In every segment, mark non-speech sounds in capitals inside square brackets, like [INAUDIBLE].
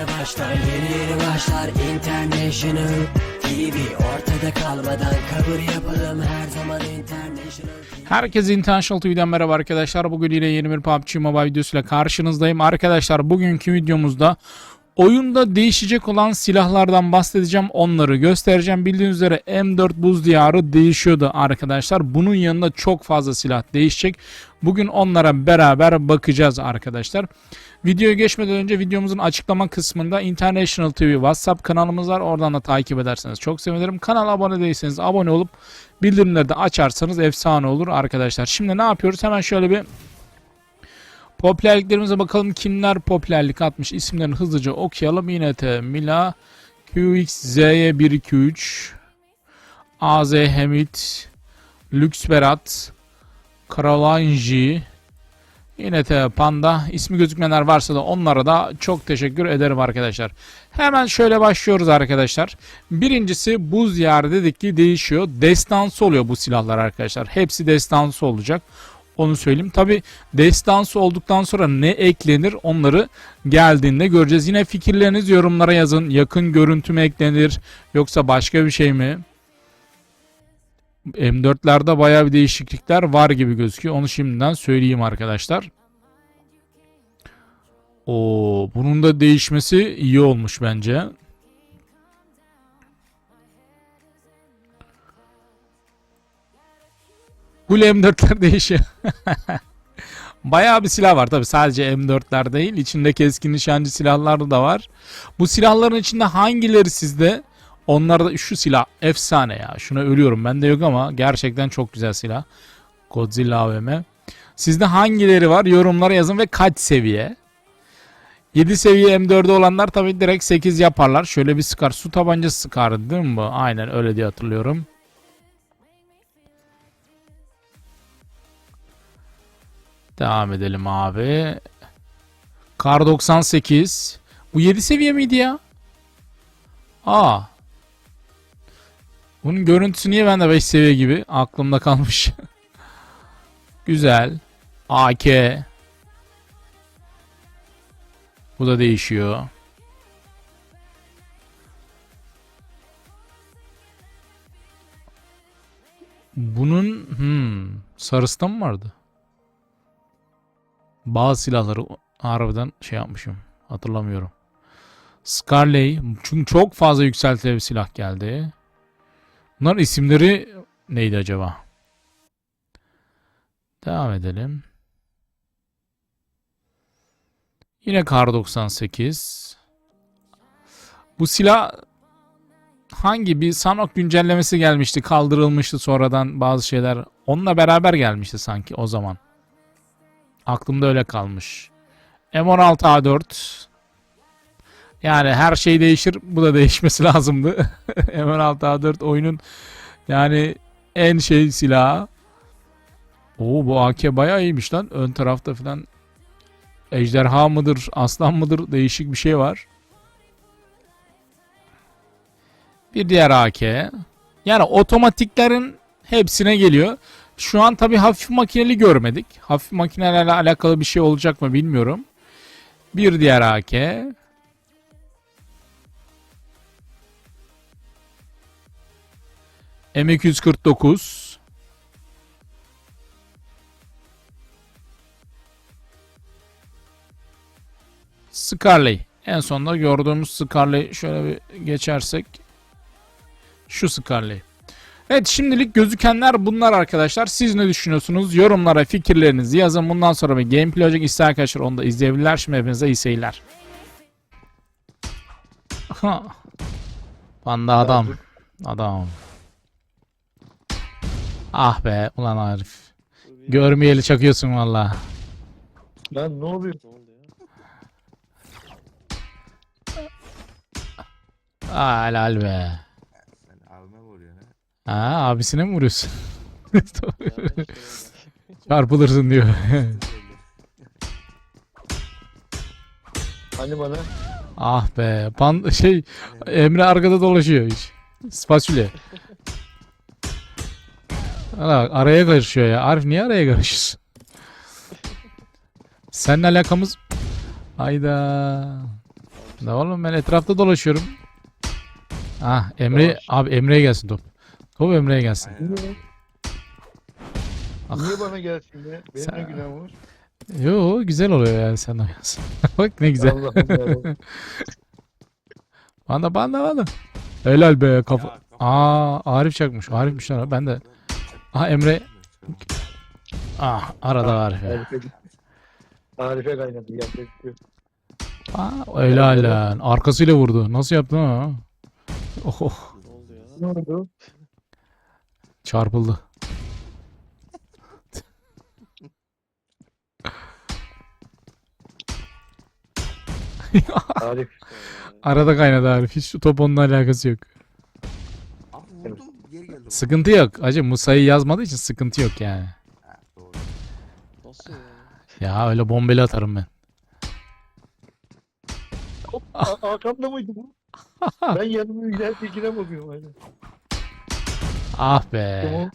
yeni başlar Yeni yeni başlar International TV Ortada kalmadan kabul yapalım her zaman International TV Herkese International TV'den merhaba arkadaşlar. Bugün yine yeni bir PUBG Mobile videosuyla karşınızdayım. Arkadaşlar bugünkü videomuzda oyunda değişecek olan silahlardan bahsedeceğim. Onları göstereceğim. Bildiğiniz üzere M4 Buz Diyarı değişiyordu arkadaşlar. Bunun yanında çok fazla silah değişecek. Bugün onlara beraber bakacağız arkadaşlar. Videoya geçmeden önce videomuzun açıklama kısmında International TV WhatsApp kanalımız var. Oradan da takip ederseniz çok sevinirim. Kanala abone değilseniz abone olup bildirimleri de açarsanız efsane olur arkadaşlar. Şimdi ne yapıyoruz? Hemen şöyle bir popülerliklerimize bakalım. Kimler popülerlik atmış? İsimlerini hızlıca okuyalım. INT, Mila, QX, Z'ye 123, AZ Hamit, Lux Berat, Caroline J, INT Panda. ismi gözükmeyenler varsa da onlara da çok teşekkür ederim arkadaşlar. Hemen şöyle başlıyoruz arkadaşlar. Birincisi buz yer dedik ki değişiyor. Destansı oluyor bu silahlar arkadaşlar. Hepsi destansı olacak. Onu söyleyeyim. Tabi destansı olduktan sonra ne eklenir onları geldiğinde göreceğiz. Yine fikirleriniz yorumlara yazın. Yakın görüntü mü eklenir yoksa başka bir şey mi? M4'lerde bayağı bir değişiklikler var gibi gözüküyor. Onu şimdiden söyleyeyim arkadaşlar. O bunun da değişmesi iyi olmuş bence. Full M4'ler [LAUGHS] değişiyor. Bayağı bir silah var tabi sadece M4'ler değil. İçinde keskin nişancı silahlar da var. Bu silahların içinde hangileri sizde? Onlar da şu silah efsane ya. Şuna ölüyorum. Bende yok ama gerçekten çok güzel silah. Godzilla AVM. Sizde hangileri var? Yorumlara yazın ve kaç seviye? 7 seviye M4'ü olanlar tabi direkt 8 yaparlar. Şöyle bir sıkar. Su tabancası sıkardı değil mi bu? Aynen öyle diye hatırlıyorum. Devam edelim abi. Kar 98. Bu 7 seviye miydi ya? Aa. Bunun görüntüsü niye bende 5 seviye gibi? Aklımda kalmış. [LAUGHS] Güzel. AK. Bu da değişiyor. Bunun hmm, sarısı da mı vardı? Bazı silahları harbiden şey yapmışım. Hatırlamıyorum. Scarlett. Çünkü çok fazla yükseltilen bir silah geldi. Bunların isimleri neydi acaba? Devam edelim. Yine Kar 98. Bu silah hangi bir Sanok güncellemesi gelmişti, kaldırılmıştı sonradan bazı şeyler. Onunla beraber gelmişti sanki o zaman. Aklımda öyle kalmış. M16A4. Yani her şey değişir. Bu da değişmesi [LAUGHS] lazımdı. [LAUGHS] M16A4 oyunun yani en şey silahı. Oo bu AK bayağı iyiymiş lan. Ön tarafta falan ejderha mıdır, aslan mıdır değişik bir şey var. Bir diğer AK. Yani otomatiklerin hepsine geliyor. Şu an tabi hafif makineli görmedik. Hafif makinelerle alakalı bir şey olacak mı bilmiyorum. Bir diğer AK. M249. Scarlett. En sonunda gördüğümüz Scarlett şöyle bir geçersek. Şu Scarlett. Evet şimdilik gözükenler bunlar arkadaşlar. Siz ne düşünüyorsunuz? Yorumlara fikirlerinizi yazın. Bundan sonra bir gameplay olacak. İsteyen arkadaşlar onu da izleyebilirler. Şimdi hepinize iyi seyirler. Ha. Panda adam. Adam. Ah be ulan Arif. Görmeyeli çakıyorsun valla. Lan ne oluyor? Ah helal be. Ha. Abisine mi vuruyorsun? [LAUGHS] [LAUGHS] Çarpılırsın diyor. [LAUGHS] Hani bana? ah be. Pan şey Emre arkada dolaşıyor hiç. Spatüle. Hala araya karışıyor ya. Arif niye araya karışıyorsun? Seninle alakamız... Hayda. Ne oğlum ben etrafta dolaşıyorum. Ah Emre Yavaş. abi Emre'ye gelsin top. Top Emre'ye gelsin. Niye? Ah. Niye bana gelsin ya? Benim Sen- ne günahım var? Yo güzel oluyor yani sen oynasın. [LAUGHS] Bak ne güzel. [LAUGHS] Bana bana bana. Helal be kafa. Ya, kafa- Aa Arif çakmış. Arifmiş lan ben de. Aha Emre. Ah arada Arif ya. Arife, kaynadı. Bir şey yok. Aa helal lan. Arkasıyla vurdu. Nasıl yaptın ha? Oh, oh. Ne oldu ya? Çarpıldı. Arif. [LAUGHS] Arada kaynadı Arif. Hiç top onunla alakası yok. Abi vurdum geri geldi. Sıkıntı yok. Acı Musa'yı yazmadığı için sıkıntı yok yani. Ha, doğru. Nasıl ya? Ya öyle bombeli atarım ben. Hop, a- arkamda mıydı bu? ben yanımın güzel tekine bakıyorum. Aynen. Ah be.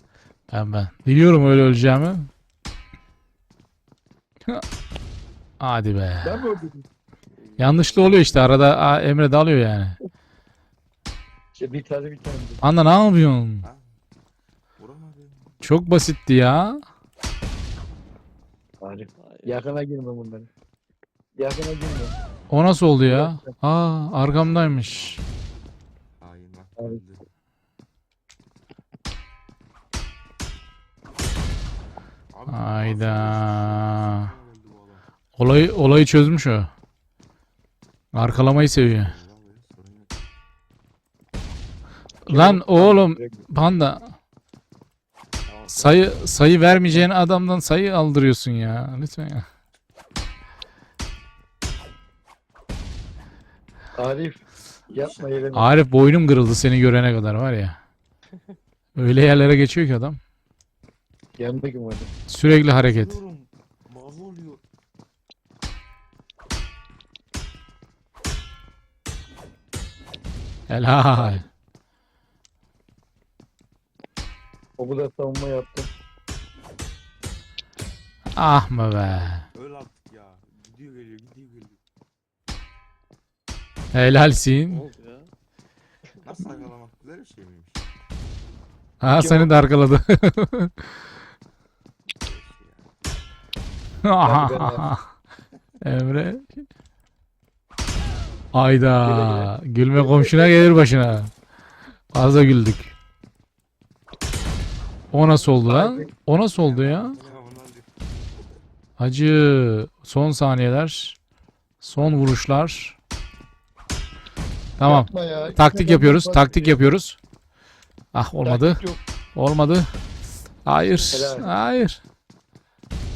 Ben ben. Biliyorum öyle öleceğimi. Hadi be. Ben mi öldürdüm? Yanlışlı oluyor işte arada Aa, Emre dalıyor yani. İşte bir tane bir tane. Anla ne yapıyorsun? Çok basitti ya. Arif. Yakına girme bunları. Yakına girme. O nasıl oldu ya? Aa arkamdaymış. Hain bak. Hayda. Olayı olayı çözmüş o. Arkalamayı seviyor. Lan oğlum panda sayı sayı vermeyeceğin adamdan sayı aldırıyorsun ya. Lütfen ya. Arif. Yapma yerine. Arif boynum kırıldı seni görene kadar var ya. [LAUGHS] Öyle yerlere geçiyor ki adam. Yanındaki vardı. Sürekli hareket. Vuruyorum. Mavi oluyor. Helal. O kadar savunma yaptım. Ah mı be. Öl artık ya. Gidiyor geliyor gidiyor geliyor. Ne Helalsin. oldu ya? Nasıl arkalamak güzel bir şey miymiş? Ha Kim seni de arkaladı. [LAUGHS] [LAUGHS] Emre. Ayda. Gülme komşuna gelir başına. Fazla güldük. O nasıl oldu lan? O nasıl oldu ya? Acı. Son saniyeler. Son vuruşlar. Tamam. Ya. Taktik yapıyoruz. Taktik yapıyoruz. Ah olmadı. Olmadı. Hayır. Helal. Hayır.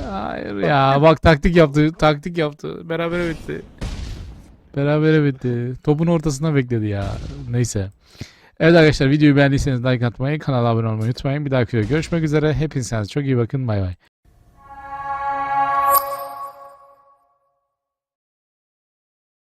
Hayır ya bak taktik yaptı. Taktik yaptı. Berabere bitti. Berabere bitti. Topun ortasına bekledi ya. Neyse. Evet arkadaşlar videoyu beğendiyseniz like atmayı, kanala abone olmayı unutmayın. Bir dahaki videoda görüşmek üzere. Hepinize çok iyi bakın. Bay bay.